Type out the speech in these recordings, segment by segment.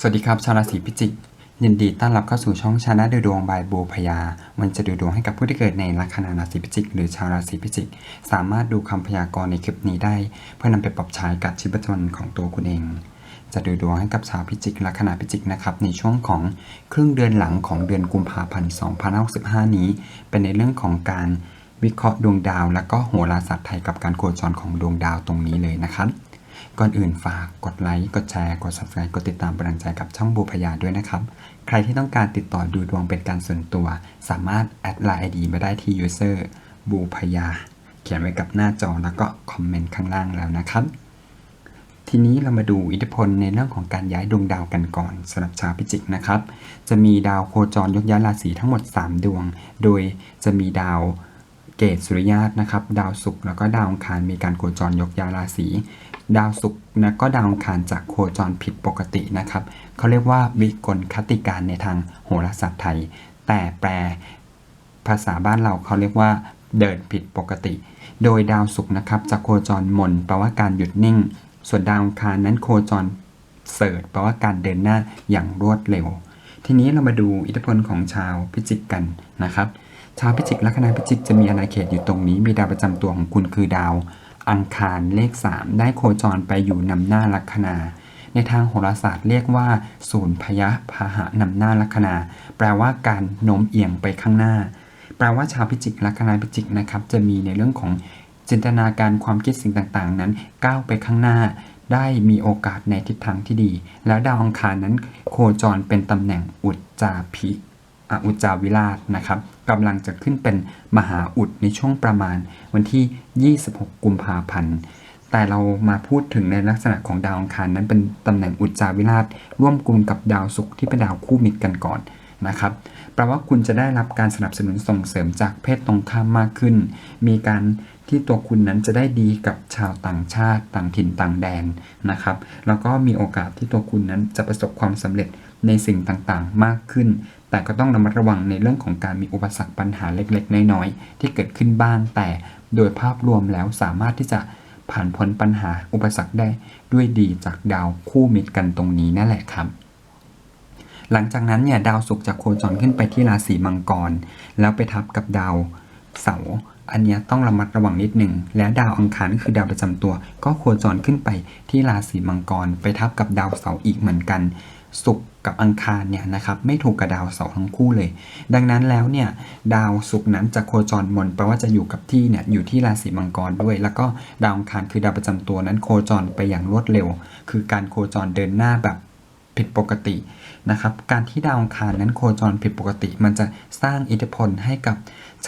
สวัสดีครับชาวราศีพิจิกยินดีต้อนรับเข้าสู่ช่องชาแนลดูดวงบายบูพยา มันจะดูดวงให้กับผู้ที่เกิดในลัคนาราศีพิจิก หรือชาวราศีพิจิก สามารถดูคำพยากรณ์ในคลิปนี้ได้ เพื่อนำไปปรับใช้กับชีวิตประจำวันของตัวคุณเอง จะดูดวงให้กับชาวพิจิกลัคนาพิจิกนะครับในช่วงของครึ่งเดือนหลังของเดือนกุมภาพันธ์2565 นี้ เป็นในเรื่องของการวิเคราะห์ดวงดาว และก็โหราศาสตร์ไทยกับการโคจรของดวงดาวตรงนี้เลยนะครับ ก่อนอื่นฝากกดไลค์กดแชร์ กด subscribe กดติดตามเป็นกำลังใจกับช่องบูพยาด้วยนะครับ ใครที่ต้องการติดต่อดูดวงเป็นการส่วนตัว สามารถแอดไลน์ ID มาได้ที่ user บูพยา เขียนไว้กับหน้าจอแล้วก็คอมเมนต์ข้างล่างแล้วนะครับ ทีนี้เรามาดูอิทธิพลในเรื่องของการย้ายดวงดาวกันก่อนสำหรับชาวพิจิกนะครับ จะมีดาวโคจรยกย้ายราศีทั้งหมด 3 ดวง โดยจะมีดาวเกตสุริยาตนะครับ ดาวศุกร์แล้วก็ดาวอังคารมีการโคจรยกย้ายราศี ดาวศุกร์นะก็ดาวอังคารจากโคจรผิดปกตินะครับเขาเรียกว่าวิกลคติการในทางโหราศาสตร์ไทย แต่แปลภาษาบ้านเราเขาเรียกว่าเดินผิดปกติ โดยดาวศุกร์นะครับจากโคจรมนแปลว่าการหยุดนิ่ง ส่วนดาวอังคารนั้นโคจรเสริฐแปลว่าการเดินหน้าอย่างรวดเร็ว ทีนี้เรามาดูอิทธิพลของชาวพิจิกกันนะครับ ชาวพิจิกลัคนาพิจิกจะมีอาณาเขตอยู่ตรงนี้ มีดาวประจำตัวของคุณคือดาว อังคารเลข 3 ได้โคจรไปอยู่นำหน้าลัคนา ในทางโหราศาสตร์เรียกว่าศูนย์พยะพาหะนำหน้าลัคนา แปลว่าการโน้มเอียงไปข้างหน้า แปลว่าชาวพิจิกลัคนาพิจิกนะครับ จะมีในเรื่องของจินตนาการความคิดสิ่งต่างๆ นั้นก้าวไปข้างหน้า ได้มีโอกาสในทิศทางที่ดี แล้วดาวอังคารนั้นโคจรเป็นตำแหน่งอุจจาพิ ออุจาวิราชนะครับกำลังจะขึ้นเป็นมหาอุดในช่วงประมาณวันที่ 26 กุมภาพันธ์ แต่เรามาพูดถึงในลักษณะของดาวอังคารนั้นเป็นตำแหน่งอุจจาวิราชร่วมกลุ่มกับดาวศุกร์ที่เป็นดาวคู่มิตรกันก่อนนะครับแปลว่าคุณจะได้รับการสนับสนุนส่งเสริมจากเพศตรงข้ามมากขึ้น มีการที่ตัวคุณนั้นจะได้ดีกับชาวต่างชาติต่างถิ่นต่างแดนนะครับ แล้วก็มีโอกาสที่ตัวคุณนั้นจะประสบความสำเร็จในสิ่งต่างๆ มากขึ้น แต่ก็ต้องระมัดระวังในเรื่องของการมีอุปสรรคปัญหาเล็กๆ น้อยๆ ที่เกิดขึ้นบ้างแต่โดยภาพรวมแล้วสามารถที่จะผ่านพ้นปัญหาอุปสรรคได้ด้วยดีจากดาวคู่มิตรกันตรงนี้นั่นแหละครับ หลังจากนั้นเนี่ยดาวศุกร์จะโคจรขึ้นไปที่ราศีมังกร แล้วไปทับกับดาวเสาร์อันนี้ต้องระมัดระวังนิดหนึ่ง และดาวอังคารคือดาวประจำตัว ก็โคจรขึ้นไปที่ราศีมังกร ไปทับกับดาวเสาร์อีกเหมือนกัน ศุกร์กับอังคารเนี่ยนะครับไม่ถูกกับดาวเสาร์ทั้งคู่เลย ดังนั้นแล้วเนี่ยดาวศุกร์นั้นจะโคจรมนแปลว่าจะอยู่กับที่เนี่ยอยู่ที่ราศีมังกรด้วย แล้วก็ดาวอังคารคือดาวประจำตัวนั้นโคจรไปอย่างรวดเร็ว คือการโคจรเดินหน้าแบบผิดปกตินะครับการที่ดาวอังคารนั้นโคจรผิดปกติ มันจะสร้างอิทธิพลให้กับ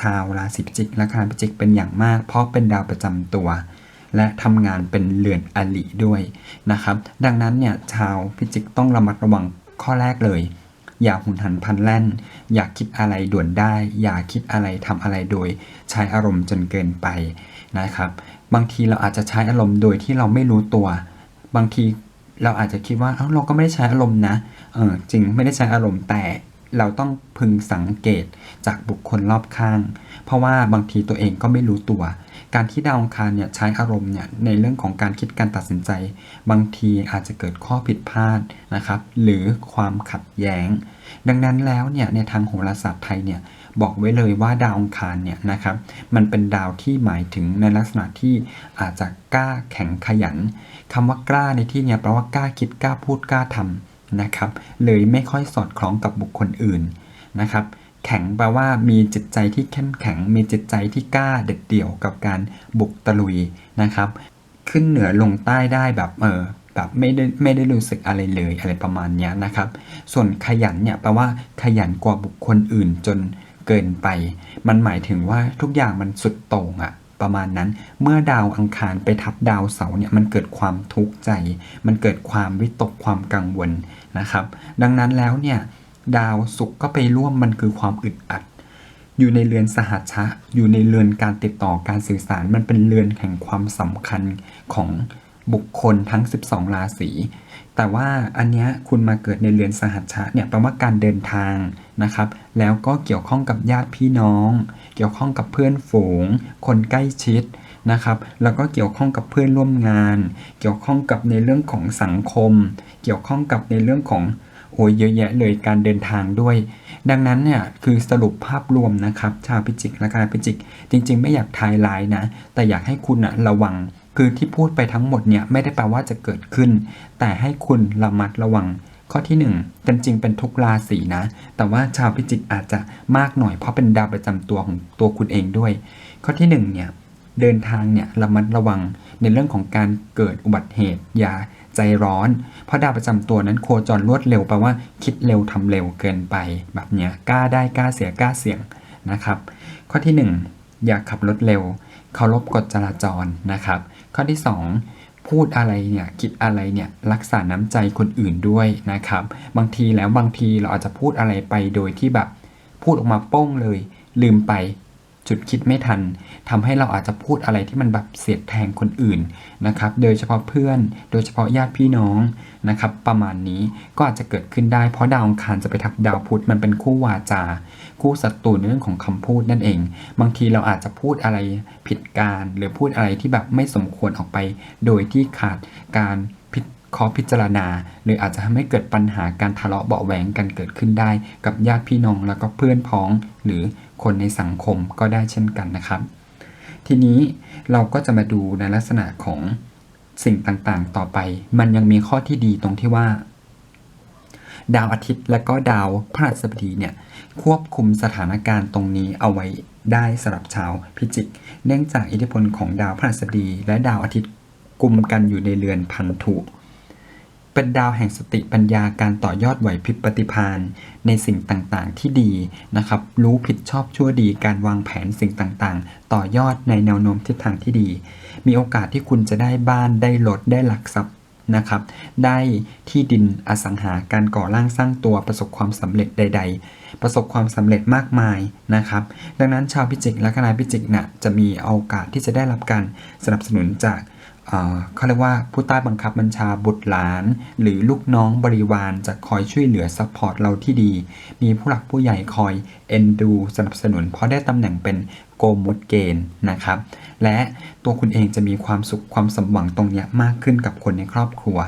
ชาวราศีพิจิกและคารพิจิกเป็นอย่างมาก เพราะเป็นดาวประจำตัว และทำงานเป็นเรือนอลิด้วยนะครับ ดังนั้นเนี่ยชาวพิจิกต้องระมัดระวังข้อแรกเลย อย่าหุนหันพันแล่น อย่าคิดอะไรด่วนได้ อย่าคิดอะไรทำอะไรโดย ใช้อารมณ์จนเกินไปนะครับ บางทีเราอาจจะใช้อารมณ์โดยที่เราไม่รู้ตัว บางทีเราอาจจะคิดว่าเอ้าเราก็ไม่ได้ใช้อารมณ์นะเออจริงไม่ได้ใช้อารมณ์แต่เราต้องพึงสังเกตจากบุคคลรอบข้าง เพราะว่าบางทีตัวเองก็ไม่รู้ตัว การที่ดาวอังคารเนี่ยใช้อารมณ์เนี่ยในเรื่องของการคิดการตัดสินใจ บางทีอาจจะเกิดข้อผิดพลาดนะครับหรือความขัดแย้ง ดังนั้นแล้วเนี่ยในทางโหราศาสตร์ไทยเนี่ยบอกไว้เลยว่าดาวอังคารเนี่ยนะครับมันเป็นดาวที่หมายถึงในลักษณะที่อาจจะกล้าแข็งขยันคำว่ากล้าในที่เนี่ยแปลว่ากล้าคิดกล้าพูดกล้าทำนะครับเลยไม่ค่อยสอดคล้องกับบุคคลอื่นนะครับ แข็งแปลว่ามีจิตใจที่เข้มแข็ง มีจิตใจที่กล้าเด็ดเดี่ยวกับการบุกตะลุยนะครับ ขึ้นเหนือลงใต้ได้แบบเออแบบไม่ได้ไม่ได้รู้สึกอะไรเลยอะไรประมาณนี้นะครับ ส่วนขยันเนี่ยแปลว่าขยันกว่าบุคคลอื่นจนเกินไป มันหมายถึงว่าทุกอย่างมันสุดโต่งอะประมาณนั้น เมื่อดาวอังคารไปทับดาวเสาร์เนี่ยมันเกิดความทุกข์ใจ มันเกิดความวิตกความกังวลนะครับ ดังนั้นแล้วเนี่ย ดาวศุกก็ไปร่วมมันคือความอึดอัด อยู่ในเรือนสหัชชะ อยู่ในเรือนการติดต่อการสื่อสารมันเป็นเรือนแห่งความสำคัญของบุคคลทั้ง 12 ราศี แต่ว่าอันเนี้ยคุณมาเกิดในเรือนสหัชชะเนี่ยแปลว่าการเดินทางนะครับ แล้วก็เกี่ยวข้องกับญาติพี่น้อง เกี่ยวข้องกับเพื่อนฝูง คนใกล้ชิดนะครับ แล้วก็เกี่ยวข้องกับเพื่อนร่วมงาน เกี่ยวข้องกับในเรื่องของสังคม เกี่ยวข้องกับในเรื่องของ โอ้ยเยอะแยะเลยการเดินทางด้วย ดังนั้นเนี่ยคือสรุปภาพรวมนะครับ ชาวพิจิกและการพิจิก จริง ๆ ไม่อยากทายไลน์นะ แต่อยากให้คุณอะระวัง คือที่พูดไปทั้งหมดเนี่ยไม่ได้แปลว่าจะเกิดขึ้น แต่ให้คุณระมัดระวังข้อที่หนึ่งจริงๆ เป็นทุกราศีนะ แต่ว่าชาวพิจิกอาจจะมากหน่อยเพราะเป็นดาวประจำตัวของตัวคุณเองด้วย ข้อที่หนึ่งเนี่ย เดินทางเนี่ยระมัดระวังในเรื่องของการเกิดอุบัติเหตุ อย่าใจร้อน เพราะดาวประจำตัวนั้นโคจรรวดเร็วแปลว่าคิดเร็วทำเร็วเกินไปแบบเนี้ยกล้าได้กล้าเสียกล้าเสี่ยงนะครับ ข้อที่หนึ่งอย่าขับรถเร็วเคารพกฎจราจรนะครับ ข้อที่สองพูดอะไรเนี่ยคิดอะไรเนี่ยรักษาน้ำใจคนอื่นด้วยนะครับ บางทีแล้วบางทีเราอาจจะพูดอะไรไปโดยที่แบบพูดออกมาโป้งเลย ลืมไป จุดคิดไม่ทันทำให้เราอาจจะพูดอะไรที่มันแบบเสียดแทงคนอื่นนะครับ โดยเฉพาะเพื่อน โดยเฉพาะญาติพี่น้องนะครับ ประมาณนี้ก็อาจจะเกิดขึ้นได้เพราะดาวอังคารจะไปทับดาวพุธมันเป็นคู่วาจา คู่ศัตรูในเรื่องของคำพูดนั่นเอง บางทีเราอาจจะพูดอะไรผิดการหรือพูดอะไรที่แบบไม่สมควรออกไป โดยที่ขาดการพิเคราะห์พิจารณา หรืออาจจะทำให้เกิดปัญหาการทะเลาะเบาแหวงกันเกิดขึ้นได้ กับญาติพี่น้องแล้วก็เพื่อนพ้องหรือ คนในสังคมก็ได้เช่นกันนะครับ ทีนี้เราก็จะมาดูในลักษณะของสิ่งต่างๆ ต่อไป มันยังมีข้อที่ดีตรงที่ว่า ดาวอาทิตย์และก็ดาวพฤหัสบดีเนี่ยควบคุมสถานการณ์ตรงนี้เอาไว้ได้สำหรับชาวพิจิก เนื่องจากอิทธิพลของดาวพฤหัสบดี และดาวอาทิตย์กลุ่มกันอยู่ในเรือนพันธุ เป็นดาวแห่งสติปัญญาการต่อยอดไหวพริบปฏิภาณในสิ่งต่างๆ ที่ดีนะครับ รู้ผิดชอบชั่วดีการวางแผนสิ่งต่างๆ ต่อยอดในแนวโน้มทิศทางที่ดี มีโอกาสที่คุณจะได้บ้านได้รถได้หลักทรัพย์นะครับ ได้ที่ดินอสังหาการก่อร่างสร้างตัวประสบความสำเร็จใด ๆ ประสบความสำเร็จมากมายนะครับ ดังนั้นชาวพิจิกและคณะพิจิกนะ่ะจะมีโอกาสที่จะได้รับการสนับสนุนจาก เขาเรียกว่าผู้ใต้บังคับบัญชาบุตรหลาน หรือลูกน้องบริวารจะคอยช่วยเหลือซัพพอร์ตเราที่ดี มีผู้หลักผู้ใหญ่คอยเอ็นดูสนับสนุน เพราะได้ตำแหน่งเป็นโกมุดเกณฑ์นะครับ และตัวคุณเองจะมีความสุขความสมหวังตรงนี้มากขึ้นกับคนในครอบครัว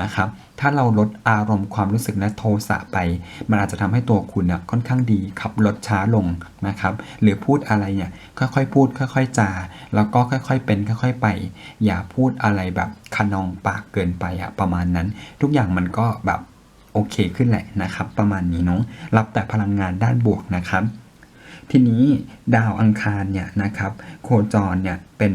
นะครับ ถ้าเราลดอารมณ์ความรู้สึกและโทสะไป มันอาจจะทำให้ตัวคุณเนี่ยค่อนข้างดีขับรถช้าลงนะครับ หรือพูดอะไรเนี่ยค่อยๆ พูด ค่อย ๆ จา แล้วก็ค่อย ๆ เป็นค่อย ๆ ไป อย่าพูดอะไรแบบคะนองปากเกินไปอะประมาณนั้น ทุกอย่างมันก็แบบโอเคขึ้นแหละนะครับ ประมาณนี้เนาะรับแต่พลังงานด้านบวกนะครับ ทีนี้ดาวอังคารเนี่ยนะครับโคจรเนี่ยเป็น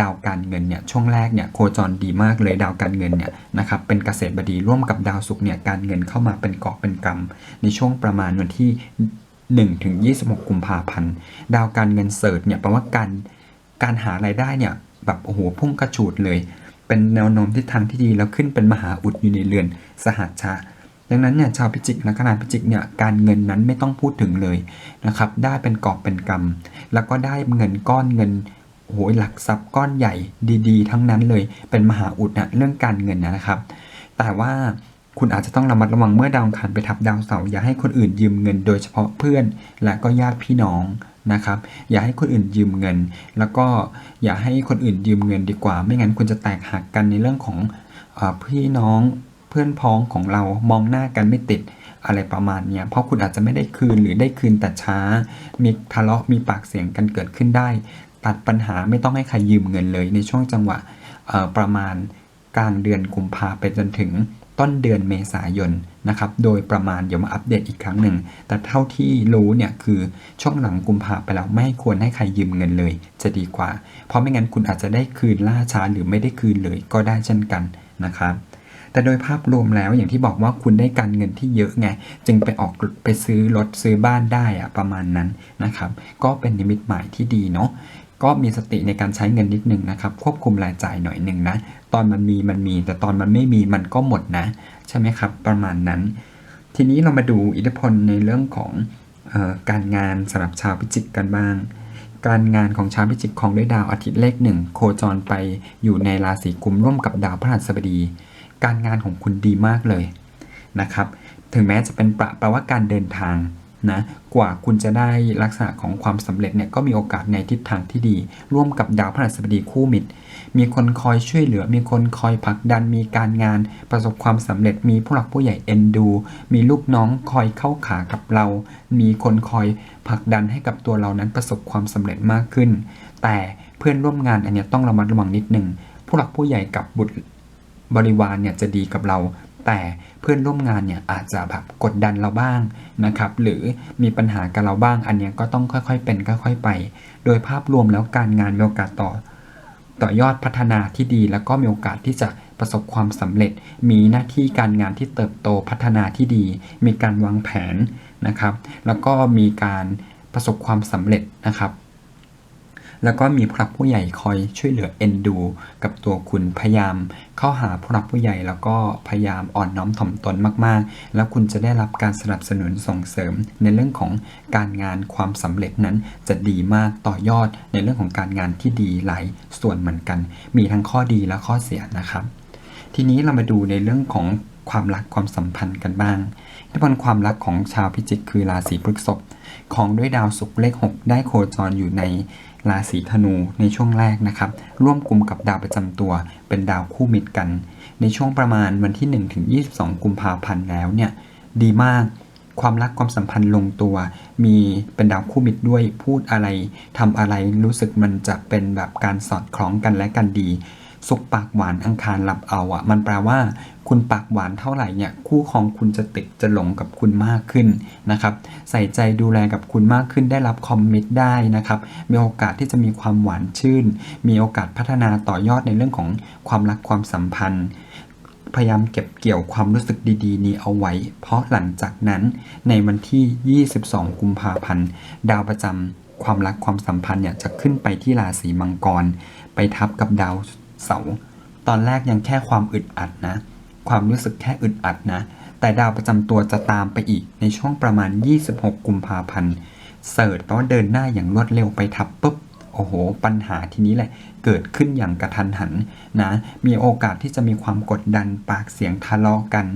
ดาวการเงินเนี่ยช่วงแรกเนี่ยโคจรดีมากเลยดาวการเงินเนี่ยนะครับเป็นเกษตรบดีร่วมกับดาวศุกร์เนี่ยการเงินเข้ามาเป็นเกาะเป็นกำในช่วงประมาณวันที่1ถึง26 กุมภาพันธ์ดาวการเงินเสิร์ชเนี่ยแปลว่าการการหารายได้เนี่ยแบบโอ้โหพุ่งกระฉูดเลย เป็นแนวโน้มทิศทางที่ดีแล้วขึ้นเป็นมหาอุดอยู่ในเรือนสหัชชะ ดังนั้นเนี่ยชาวพิจิกและคณะพิจิกเนี่ยการเงินนั้นไม่ต้องพูดถึงเลยนะครับ ได้เป็นกอบเป็นกำแล้วก็ได้เงินก้อนเงินโอ้โหลักทรัพย์ก้อนใหญ่ดี ๆ ทั้งนั้นเลยเป็นมหาอุดนะเรื่องการเงินนะครับ แต่ว่าคุณอาจจะต้องระมัดระวังเมื่อดาวอังคารไปทับดาวเสาร์อย่าให้คนอื่นยืมเงินโดยเฉพาะเพื่อน และก็ญาติพี่น้องนะครับ อย่าให้คนอื่นยืมเงิน แล้วก็อย่าให้คนอื่นยืมเงินดีกว่า ไม่งั้นคุณจะแตกหักกันในเรื่องของอพี่น้อง พื่อนพ้องของเรามองหน้ากันไม่ติดอะไรประมาณเนี้ยเพราะคุณอาจจะไม่ได้คืนหรือได้คืนแต่ช้า มีทะเลาะมีปากเสียงกันเกิดขึ้นได้ ตัดปัญหาไม่ต้องให้ใครยืมเงินเลย ในช่วงจังหวะประมาณกลางเดือนกุมภาไปจนถึงต้นเดือนเมษายนนะครับ โดยประมาณเดี๋ยวมาอัปเดตอีกครั้งหนึ่ง แต่เท่าที่รู้เนี่ยคือช่วงหลังกุมภาไปแล้วไม่ควรให้ใครยืมเงินเลย จะดีกว่า เพราะไม่งั้นคุณอาจจะได้คืนล่าช้าหรือไม่ได้คืนเลยก็ได้เช่นกันนะครับ แต่โดยภาพรวมแล้วอย่างที่บอกว่าคุณได้การเงินที่เยอะไง จึงไปออกไปซื้อรถซื้อบ้านได้อะประมาณนั้นนะครับ ก็เป็นนิมิตหมายที่ดีเนาะก็มีสติในการใช้เงินนิดนึงนะครับ ควบคุมรายจ่ายหน่อยหนึ่งนะ ตอนมันมีมันมี แต่ตอนมันไม่มีมันก็หมดนะ ใช่ไหมครับ ประมาณนั้น ทีนี้เรามาดูอิทธิพลในเรื่องของออการงานสำหรับชาวพิจิกกันบ้าง การงานของชาวพิจิกของด้วยดาวอาทิตย์เลขหนึ่งโคจรไปอยู่ในราศีกุมร่วมกับดาวพฤหัสบดี การงานของคุณดีมากเลยนะครับ ถึงแม้จะเป็นประแปลว่าการเดินทางนะกว่าคุณจะได้ลักษณะของความสำเร็จเนี่ยก็มีโอกาสในทิศทางที่ดี ร่วมกับดาวพฤหัสบดีคู่มิตร มีคนคอยช่วยเหลือ มีคนคอยผลักดัน มีการงาน ประสบความสำเร็จ มีผู้หลักผู้ใหญ่เอ็นดู มีลูกน้องคอยเข้าขากับเรา มีคนคอยผลักดันให้กับตัวเรานั้นประสบความสำเร็จมากขึ้น แต่เพื่อนร่วมงานอันเนี้ยต้องระมัดระวังนิดหนึ่งผู้หลักผู้ใหญ่กับบุตร บริวารเนี่ยจะดีกับเรา แต่เพื่อนร่วมงานเนี่ยอาจจะแบบกดดันเราบ้างนะครับ หรือมีปัญหากับเราบ้าง อันนี้ก็ต้องค่อยๆเป็นค่อยๆไป โดยภาพรวมแล้วการงานมีโอกาสต่อ ต่อยอดพัฒนาที่ดี แล้วก็มีโอกาสที่จะประสบความสำเร็จ มีหน้าที่การงานที่เติบโตพัฒนาที่ดี มีการวางแผนนะครับ แล้วก็มีการประสบความสำเร็จนะครับ แล้วก็มีผู้หลักผู้ใหญ่คอยช่วยเหลือเอ็นดู กับตัวคุณพยายาม เข้าหาผู้หลักผู้ใหญ่แล้วก็พยายามอ่อนน้อมถ่อมตนมากๆ แล้วคุณจะได้รับการสนับสนุนส่งเสริม ในเรื่องของการงานความสำเร็จนั้นจะดีมากต่อยอดในเรื่องของการงานที่ดีหลายส่วนเหมือนกัน มีทั้งข้อดีและข้อเสียนะครับ ทีนี้เรามาดูในเรื่องของความรักความสัมพันธ์กันบ้างที่บนความรักของชาวพิจิกคือราศีพฤษภของด้วยดาวศุกร์เลข 6 ได้โคจรอยู่ใน ราศีธนูในช่วงแรกนะครับ ร่วมกลุ่มกับดาวประจำตัว เป็นดาวคู่มิตรกัน ในช่วงประมาณวันที่ 1 ถึง 22 กุมภาพันธ์แล้วเนี่ยดีมากความรักความสัมพันธ์ลงตัว มีเป็นดาวคู่มิตรด้วยพูดอะไรทำอะไรรู้สึกมันจะเป็นแบบการสอดคล้องกันและกันดี สุกปากหวานอังคารหลับเอาอะ มันแปลว่า คุณปากหวานเท่าไหร่เนี่ยคู่ครองคุณจะติดจะหลงกับคุณมากขึ้นนะครับใส่ใจดูแลกับคุณมากขึ้นได้รับคอมมิตได้นะครับมีโอกาสที่จะมีความหวานชื่น มีโอกาสพัฒนาต่อยอดในเรื่องของความรักความสัมพันธ์พยายามเก็บเกี่ยวความรู้สึกดีๆ นี้เอาไว้ เพราะหลังจากนั้นในวันที่ 22 กุมภาพันธ์ ดาวประจำความรักความสัมพันธ์เนี่ยจะขึ้นไปที่ราศีมังกร ไปทับกับดาวเสาร์ตอนแรกยังแค่ความอึดอัดนะ ความรู้สึกแค่อึดอัดนะ แต่ดาวประจำตัวจะตามไปอีกในช่วงประมาณ 26 กุมภาพันธ์ เสิร์ชแปลว่าเดินหน้าอย่างรวดเร็วไปทับปุ๊บ โอ้โห ปัญหาทีนี้แหละ เกิดขึ้นอย่างกระทันหันนะ มีโอกาสที่จะมีความกดดันปากเสียงทะเลาะกัน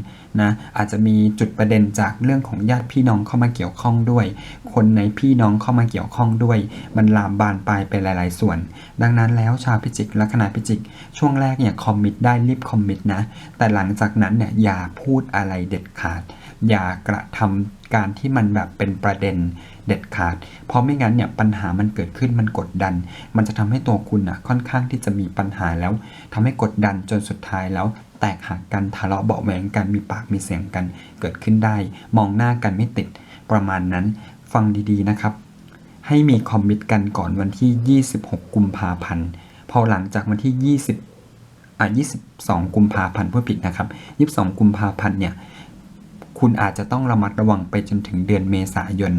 นะ อาจจะมีจุดประเด็นจากเรื่องของญาติพี่น้องเข้ามาเกี่ยวข้องด้วย คนในพี่น้องเข้ามาเกี่ยวข้องด้วย มันลามบานปลายไปหลาย ๆ ส่วน ดังนั้นแล้วชาวพิจิกลัคนาพิจิก ช่วงแรกเนี่ยคอมมิตได้รีบคอมมิตนะ แต่หลังจากนั้นเนี่ยอย่าพูดอะไรเด็ดขาด อย่ากระทำการที่มันแบบเป็นประเด็นเด็ดขาด เพราะไม่งั้นเนี่ยปัญหามันเกิดขึ้นมันกดดัน มันจะทำให้ตัวคุณอะค่อนข้างที่จะมีปัญหาแล้วทำให้กดดันจนสุดท้ายแล้ว แตกหักกันทะเลาะเบาะแหวงกันมีปากมีเสียงกันเกิดขึ้นได้ มองหน้ากันไม่ติดประมาณนั้น ฟังดีๆนะครับ ให้มีคอมมิตกันก่อนวันที่ 26 กุมภาพันธ์พอหลังจากวันที่ 20อะ22 กุมภาพันธ์ผู้ผิดนะครับ 22 กุมภาพันธ์เนี่ย คุณอาจจะต้องระมัดระวังไปจนถึงเดือนเมษายน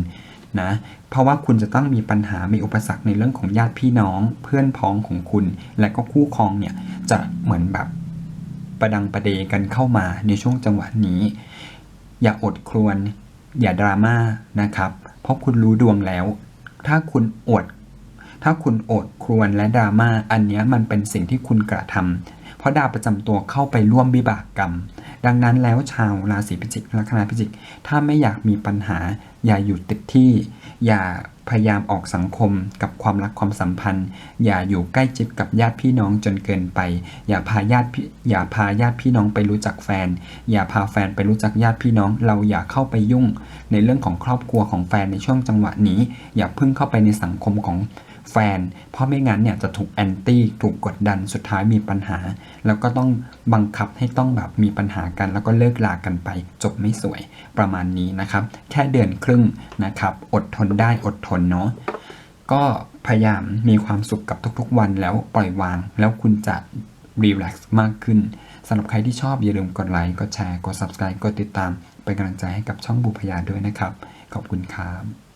นะเพราะว่าคุณจะต้องมีปัญหา มีอุปสรรคในเรื่องของญาติพี่น้อง เพื่อนพ้องของคุณ และก็คู่ครองเนี่ยจะเหมือนแบบประดังประเดกันเข้ามาในช่วงจังหวะนี้ อย่าอดครวน อย่าดราม่านะครับ เพราะคุณรู้ดวงแล้ว ถ้าคุณอด ถ้าคุณอดครวญและดราม่าอันนี้มันเป็นสิ่งที่คุณกระทำเพราะดาวประจำตัวเข้าไปร่วมวิบากกรรม ดังนั้นแล้วชาวราศีพิจิกลัคนาพิจิก ถ้าไม่อยากมีปัญหา อย่าอยู่ติดที่ อย่าพยายามออกสังคมกับความรักความสัมพันธ์ อย่าอยู่ใกล้ชิดกับญาติพี่น้องจนเกินไป อย่าพาญาติอย่าพาญาติพี่น้องไปรู้จักแฟน อย่าพาแฟนไปรู้จักญาติพี่น้อง เราอย่าเข้าไปยุ่ง ในเรื่องของครอบครัวของแฟนในช่วงจังหวะนี้ อย่าพิ่งเข้าไปในสังคมของ แฟน เพราะไม่งั้นเนี่ยจะถูกแอนตี้ถูกกดดันสุดท้ายมีปัญหา แล้วก็ต้องบังคับให้ต้องแบบมีปัญหากัน แล้วก็เลิกลากันไป จบไม่สวยประมาณนี้นะครับ แค่เดือนครึ่งนะครับ อดทนได้อดทนเนาะก็พยายามมีความสุขกับทุกๆ วันแล้วปล่อยวาง แล้วคุณจะรีแลกซ์มากขึ้นสำหรับใครที่ชอบอย่าลืมกดไลค์กดแชร์กด subscribe กดติดตามเป็นกำลังใจให้กับช่องบุพยาด้วยนะครับ ขอบคุณครับ